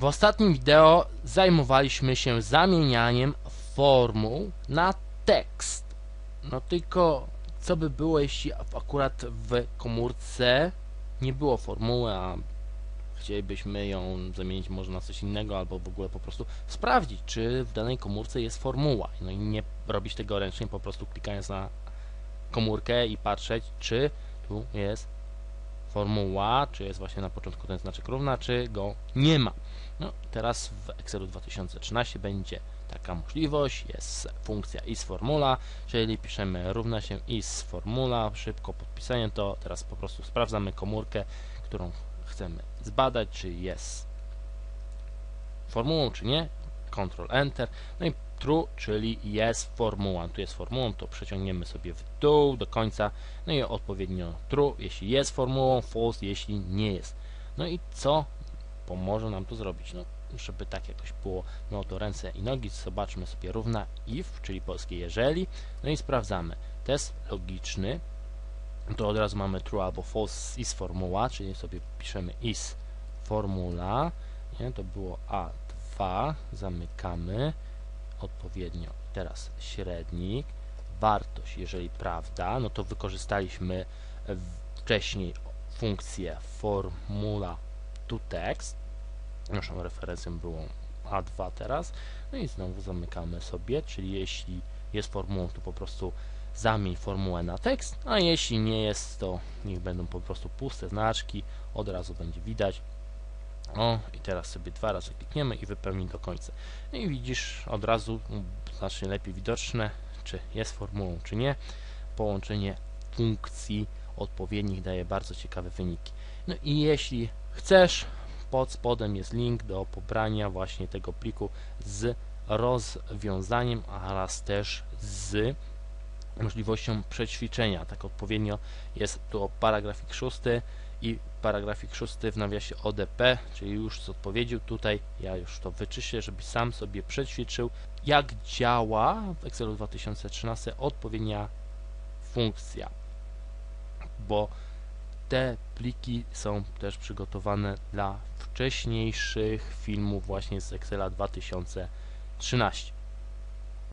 W ostatnim wideo zajmowaliśmy się zamienianiem formuł na tekst. No tylko co by było, jeśli akurat w komórce nie było formuły, a chcielibyśmy ją zamienić może na coś innego, albo w ogóle po prostu sprawdzić, czy w danej komórce jest formuła. No i nie robić tego ręcznie, po prostu klikając na komórkę i patrzeć, czy tu jest formuła, czy jest właśnie na początku ten znaczek równa, czy go nie ma. No, teraz w Excelu 2013 będzie taka możliwość, jest funkcja isFormula, czyli piszemy równa się isFormula, szybko podpisanie to, teraz po prostu sprawdzamy komórkę, którą chcemy zbadać, czy jest formułą, czy nie, Ctrl Enter, no i true, czyli jest formuła, tu jest formułą, to przeciągniemy sobie w dół do końca, no i odpowiednio true, jeśli jest formułą, false, jeśli nie jest. No i co pomoże nam to zrobić? No, żeby tak jakoś było, no to ręce i nogi, zobaczmy sobie równa if, czyli polskie jeżeli, no i sprawdzamy. Test logiczny, to od razu mamy true albo false is formuła, czyli sobie piszemy is formula, nie, to było A2, zamykamy odpowiednio. Teraz średnik, wartość, jeżeli prawda, no to wykorzystaliśmy w- wcześniej funkcję formula to text, naszą referencją było A2 teraz, no i znowu zamykamy sobie, czyli jeśli jest formułą, to po prostu zamień formułę na tekst, a jeśli nie jest, to niech będą po prostu puste znaczki, od razu będzie widać. O, i teraz sobie dwa razy klikniemy i wypełni do końca. No i widzisz od razu mm, znacznie lepiej widoczne, czy jest formułą, czy nie. Połączenie funkcji odpowiednich daje bardzo ciekawe wyniki. No i jeśli chcesz, pod spodem jest link do pobrania właśnie tego pliku z rozwiązaniem oraz też z możliwością przećwiczenia. Tak odpowiednio jest tu paragrafik szósty i paragrafik szósty w nawiasie ODP, czyli już z odpowiedzią tutaj ja już to wyczyszczę, żebyś sam sobie przećwiczył jak działa w Excelu 2013 odpowiednia funkcja, bo te pliki są też przygotowane dla wcześniejszych filmów właśnie z Excela 2013.